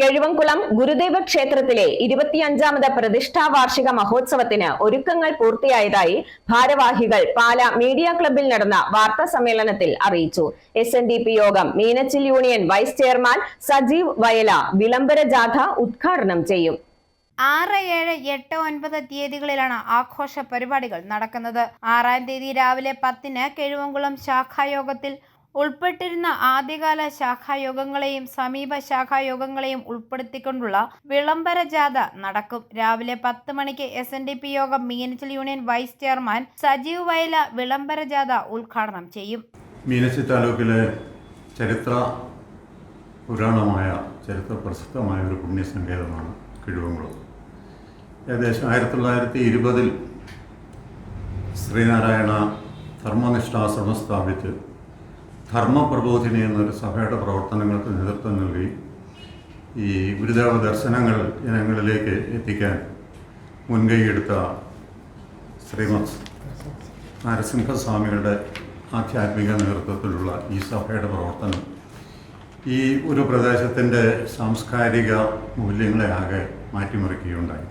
കഴിവംകുളം ഗുരുദേവ ക്ഷേത്രത്തിലെ ഇരുപത്തിയഞ്ചാമത് പ്രതിഷ്ഠാ വാർഷിക മഹോത്സവത്തിന് ഒരുക്കങ്ങൾ പൂർത്തിയായതായി ഭാരവാഹികൾ പാല മീഡിയ ക്ലബിൽ നടന്ന വാർത്താ സമ്മേളനത്തിൽ അറിയിച്ചു. എസ് എൻ ഡി പി യോഗം Meenachil union vice chairman Sajeev Vayala വിളംബര ജാഥ ഉദ്ഘാടനം ചെയ്യും. ആറ് ഏഴ് എട്ട് ഒൻപത് തീയതികളിലാണ് ആഘോഷ പരിപാടികൾ നടക്കുന്നത്. ആറാം തീയതി രാവിലെ പത്തിന് കിഴുവങ്കുളം ശാഖായോഗത്തിൽ ഉൾപ്പെട്ടിരുന്ന ആദ്യകാല ശാഖായോഗങ്ങളെയും സമീപ ശാഖായോഗങ്ങളെയും ഉൾപ്പെടുത്തിക്കൊണ്ടുള്ള വിളംബര ജാഥ നടക്കും. രാവിലെ പത്ത് മണിക്ക് എസ് എൻ ഡി പി യോഗം Meenachil union vice chairman Sajeev Vayala വിളംബര ജാഥ ഉദ്ഘാടനം ചെയ്യും. മീനച്ചി താലൂക്കിലെ ചരിത്ര പുരാണമായ ചരിത്ര പ്രസിദ്ധമായ ഒരു പുണ്യസങ്കേതമാണ് കിഴുവങ്കുളം ഏകദേശം ആയിരത്തി തൊള്ളായിരത്തി ഇരുപതിൽ ശ്രീനാരായണ ധർമ്മനിഷ്ഠാശ്രമം സ്ഥാപിച്ച് ധർമ്മപ്രബോധിനി എന്നൊരു സഭയുടെ പ്രവർത്തനങ്ങൾക്ക് നേതൃത്വം നൽകി ഈ ഗുരുദേവ ദർശനങ്ങൾ ജനങ്ങളിലേക്ക് എത്തിക്കാൻ മുൻകൈയെടുത്ത ശ്രീമത് നരസിംഹസ്വാമികളുടെ ആധ്യാത്മിക നേതൃത്വത്തിലുള്ള ഈ സഭയുടെ പ്രവർത്തനം ഈ ഒരു പ്രദേശത്തിന്റെ സാംസ്കാരിക മൂല്യങ്ങളെ ആകെ മാറ്റിമറിക്കുകയുണ്ടായി.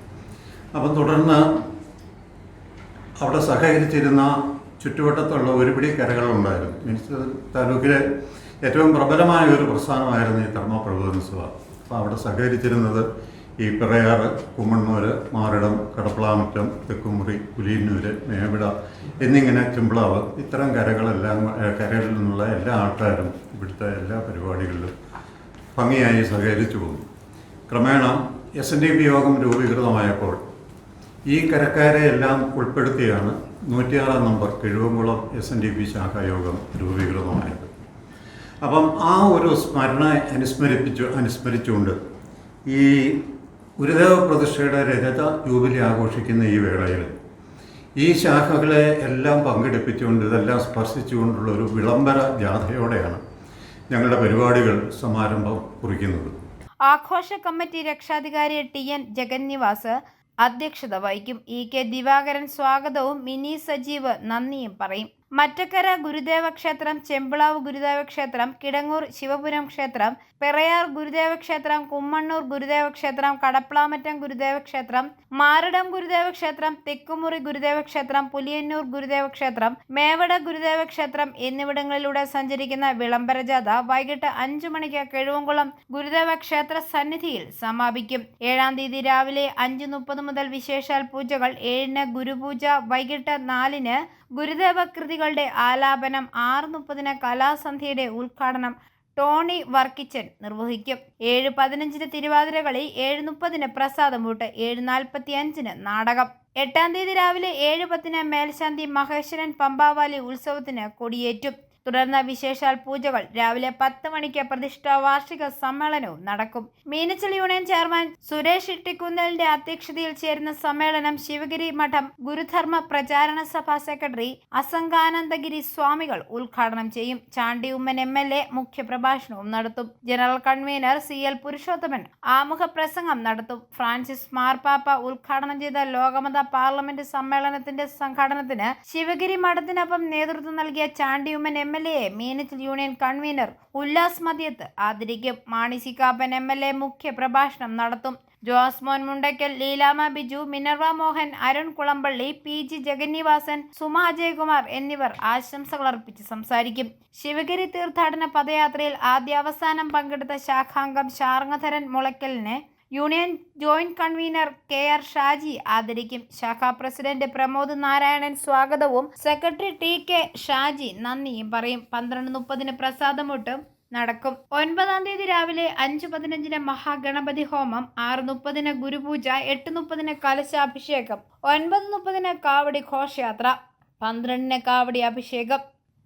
അപ്പം തുടർന്ന് അവിടെ സഹകരിച്ചിരുന്ന ചുറ്റുവട്ടത്തുള്ള ഒരുപിടി കരകളുണ്ടായിരുന്നു മീൻസ് താലൂക്കിലെ ഏറ്റവും പ്രബലമായ ഒരു പ്രസ്ഥാനമായിരുന്നു ഈ ധർമ്മപ്രബോധന സഭ അപ്പോൾ അവിടെ സഹകരിച്ചിരുന്നത് ഈ പിറയാർ കുമ്മണ്ണൂർ മാറിടം കടപ്പളാമുറ്റം തെക്കുമുറി പുലിയന്നൂർ മേവിട എന്നിങ്ങനെ ചുമ്പ്ളാവ് ഇത്തരം കരകളെല്ലാം കരകളിൽ നിന്നുള്ള എല്ലാ ആൾക്കാരും ഇവിടുത്തെ എല്ലാ പരിപാടികളിലും ഭംഗിയായി സഹകരിച്ചു പോകുന്നു ക്രമേണ എസ് എൻ ഡി പി യോഗം രൂപീകൃതമായപ്പോൾ ഈ കരക്കാരെ എല്ലാം ഉൾപ്പെടുത്തിയാണ് നൂറ്റിയാറാം number Kizhuvankulam S N D P ശാഖായോഗം രൂപീകൃതമായത്. അപ്പം ആ ഒരു സ്മരണ അനുസ്മരിപ്പിച്ചു അനുസ്മരിച്ചുകൊണ്ട് ഈ ഗുരുദേവ പ്രതിഷ്ഠയുടെ രജത ജൂബിലി ആഘോഷിക്കുന്ന ഈ വേളയിൽ ഈ ശാഖകളെ എല്ലാം പങ്കെടുപ്പിച്ചുകൊണ്ട് ഇതെല്ലാം സ്പർശിച്ചുകൊണ്ടുള്ള ഒരു വിളംബര ജാഥയോടെയാണ് ഞങ്ങളുടെ പരിപാടികൾ സമാരംഭം കുറിക്കുന്നത്. ആഘോഷ കമ്മിറ്റി രക്ഷാധികാരി ടി എൻ ജഗന്നിവാസ് അധ്യക്ഷത വഹിക്കും. ഇ കെ ദിവാകരൻ സ്വാഗതവും മിനി സജീവ് നന്ദിയും പറയും. മറ്റക്കര ഗുരുദേവ ക്ഷേത്രം ചെമ്പിളാവ് ഗുരുദേവ ക്ഷേത്രം കിടങ്ങൂർ ശിവപുരം ക്ഷേത്രം പെറയാർ ഗുരുദേവ ക്ഷേത്രം കുമ്മണ്ണൂർ ഗുരുദേവ ക്ഷേത്രം കടപ്ലാമറ്റം ഗുരുദേവ ക്ഷേത്രം മാരടം ഗുരുദേവ ക്ഷേത്രം തെക്കുമുറി ഗുരുദേവ ക്ഷേത്രം പുലിയന്നൂർ ഗുരുദേവ ക്ഷേത്രം മേവട ഗുരുദേവ ക്ഷേത്രം എന്നിവിടങ്ങളിലൂടെ സഞ്ചരിക്കുന്ന വിളംബര ജാഥ വൈകിട്ട് അഞ്ചു മണിക്ക് കിഴുവങ്കുളം ഗുരുദേവ ക്ഷേത്ര സന്നിധിയിൽ സമാപിക്കും. ഏഴാം തീയതി രാവിലെ അഞ്ച് മുപ്പത് മുതൽ വിശേഷാൽ പൂജകൾ ഏഴിന് ഗുരുപൂജ വൈകിട്ട് നാലിന് ഗുരുദേവ കൃതികളുടെ ആലാപനം ആറ് മുപ്പതിന് കലാസന്ധ്യയുടെ ഉദ്ഘാടനം ടോണി വർക്കിച്ചൻ നിർവഹിക്കും. ഏഴ് പതിനഞ്ചിന് തിരുവാതിരകളി ഏഴ് മുപ്പതിന് പ്രസാദമൂട്ട് ഏഴ് നാൽപ്പത്തി അഞ്ചിന് നാടകം. എട്ടാം തീയതി രാവിലെ ഏഴ് പത്തിന് മേൽശാന്തി മഹേശ്വരൻ പമ്പാവാലി ഉത്സവത്തിന് കൊടിയേറ്റും. തുടർന്ന് വിശേഷാൽ പൂജകൾ. രാവിലെ പത്ത് മണിക്ക് പ്രതിഷ്ഠാ വാർഷിക സമ്മേളനവും നടക്കും. മീനച്ചൽ യൂണിയൻ ചെയർമാൻ സുരേഷ് ഇട്ടിക്കുന്നലിന്റെ അധ്യക്ഷതയിൽ ചേരുന്ന സമ്മേളനം ശിവഗിരി മഠം ഗുരുധർമ്മ പ്രചാരണ സഭാ സെക്രട്ടറി അസംഗാനന്ദഗിരി സ്വാമികൾ ഉദ്ഘാടനം ചെയ്യും. Chandy Oommen M L A മുഖ്യപ്രഭാഷണവും നടത്തും. General convener C L Purushothaman ആമുഖ പ്രസംഗം നടത്തും. ഫ്രാൻസിസ് മാർപ്പാപ്പ ഉദ്ഘാടനം ചെയ്ത ലോകമത പാർലമെന്റ് സമ്മേളനത്തിന്റെ സംഘാടനത്തിന് ശിവഗിരി മഠത്തിനൊപ്പം നേതൃത്വം നൽകിയ Chandy Oommen M L A Meenachil union convener Ullas മദ്യത്ത് ആദരിക്കും Mani C Kappan M L A മുഖ്യ പ്രഭാഷണം നടത്തും. ജോസ്മോൻ മുണ്ടയ്ക്കൽ ലീലാമ ബിജു മിനർവ മോഹൻ അരുൺ കുളമ്പള്ളി പി ജി ജഗന്നിവാസൻ സുമ അജയകുമാർ എന്നിവർ ആശംസകൾ അർപ്പിച്ച് സംസാരിക്കും. ശിവഗിരി തീർത്ഥാടന പദയാത്രയിൽ ആദ്യാവസാനം പങ്കെടുത്ത ശാഖാംഗം ശാർങ്ങധരൻ മുളയ്ക്കലിനെ union joint convener K R Shaji ആദരിക്കും. ശാഖാ പ്രസിഡന്റ് പ്രമോദ് നാരായണൻ സ്വാഗതവും. സെക്രട്ടറി ടി കെ ഷാജി നന്ദിയും പറയും. പന്ത്രണ്ട് മുപ്പതിന് പ്രസാദമൊട്ടും നടക്കും. ഒൻപതാം തീയതി രാവിലെ അഞ്ച് പതിനഞ്ചിന് മഹാഗണപതി ഹോമം ആറ് മുപ്പതിന് ഗുരുപൂജ എട്ട് മുപ്പതിന് കലശാഭിഷേകം ഒൻപത് മുപ്പതിന് കാവടി ഘോഷയാത്ര പന്ത്രണ്ടിന് കാവടി അഭിഷേകം.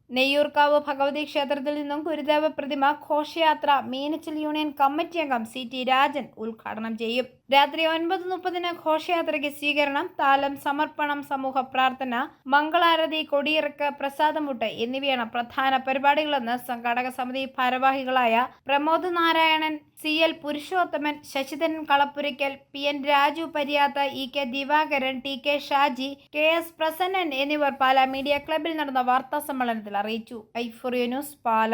നെയ്യൂർക്കാവ് ഭഗവതി ക്ഷേത്രത്തിൽ നിന്നും ഗുരുദേവ പ്രതിമ ഘോഷയാത്ര മീനച്ചിൽ യൂണിയൻ കമ്മിറ്റി അംഗം സി ടി രാജൻ ഉദ്ഘാടനം ചെയ്യും. രാത്രി ഒൻപത് മുപ്പതിന് ഘോഷയാത്രയ്ക്ക് സ്വീകരണം താലം സമർപ്പണം സമൂഹ പ്രാർത്ഥന മംഗളാരതി കൊടിയിറക്ക് പ്രസാദമുട്ട് എന്നിവയാണ് പ്രധാന പരിപാടികളെന്ന് സംഘാടക സമിതി ഭാരവാഹികളായ Pramod Narayanan C L Purushothaman Sasidharan Kalappurackal P N Raju പര്യാത്ത E K Divakaran T K Shaji K S Prasannan എന്നിവർ പാലാ മീഡിയ ക്ലബിൽ നടന്ന വാർത്താ സമ്മേളനത്തിൽ അറിയിച്ചു. ഐഫോറിയോ ന്യൂസ് പാല.